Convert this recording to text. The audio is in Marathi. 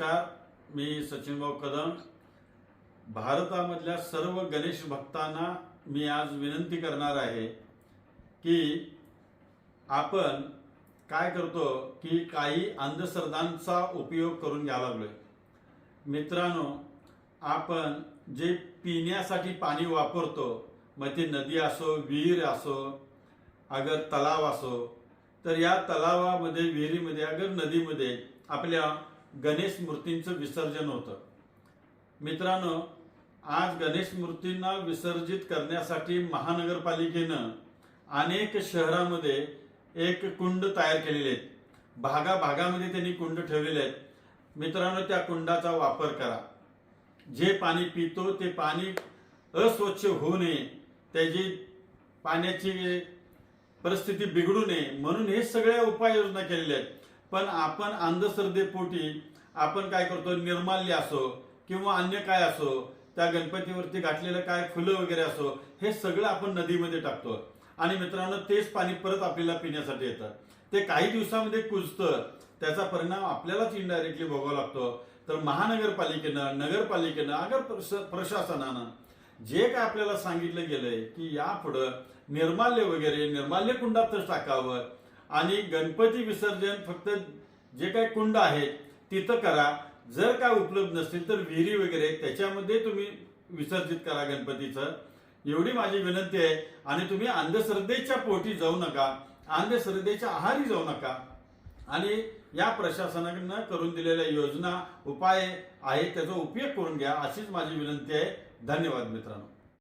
नमस्कार मी सचिनभाऊ कदम. भारतामधल्या सर्व गणेश भक्तांना मी आज विनंती करणार आहे की आपण काय करतो की काही अंधश्रद्धांचा उपयोग करून घ्यायला लागलोय. मित्रांनो आपण जे पिण्यासाठी पाणी वापरतो मग ते नदी असो विहीर असो अगर तलाव असो तर या तलावामध्ये विहिरीमध्ये अगर नदीमध्ये आपल्या गणेश मूर्तींचं विसर्जन होतं. मित्रांनो आज गणेश मूर्तींना विसर्जित करण्यासाठी महानगरपालिकेनं अनेक शहरामध्ये एक कुंड तयार केलेले आहेत. भागा भागामध्ये त्यांनी कुंड ठेवलेले आहेत. मित्रांनो त्या कुंडाचा वापर करा. जे पाणी पितो ते पाणी अस्वच्छ होऊ नये. त्याची पाण्याची परिस्थिती बिघडू नये. म्हणून हे सगळ्या उपाययोजना केलेल्या आहेत. पण आपण अंधश्रद्धेपोटी आपण काय करतो? निर्माल्य असो किंवा अन्य काय असो त्या गणपतीवरती घातलेलं काय फुलं वगैरे असो हे सगळं आपण नदीमध्ये टाकतो. आणि मित्रांनो तेच पाणी परत आपल्याला पिण्यासाठी येतं. ते काही दिवसामध्ये कुजतं. त्याचा परिणाम आपल्यालाच इनडायरेक्टली भोगावा लागतो. तर महानगरपालिकेनं नगरपालिकेनं अगर प्रशासनानं जे काय आपल्याला सांगितलं गेलंय की यापुढं निर्माल्य वगैरे निर्माल्य कुंडातच टाकावं आणि गणपती विसर्जन फक्त जे काही कुंड आहेत तिथं करा. जर काय उपलब्ध नसतील तर विहिरी वगैरे त्याच्यामध्ये तुम्ही विसर्जित करा गणपतीचं. एवढी माझी विनंती आहे. आणि तुम्ही अंधश्रद्धेच्या पोटी जाऊ नका. अंधश्रद्धेच्या आहारी जाऊ नका. आणि या प्रशासनानं करून दिलेल्या योजना उपाय आहेत त्याचा उपयोग करून घ्या अशीच माझी विनंती आहे. धन्यवाद मित्रांनो.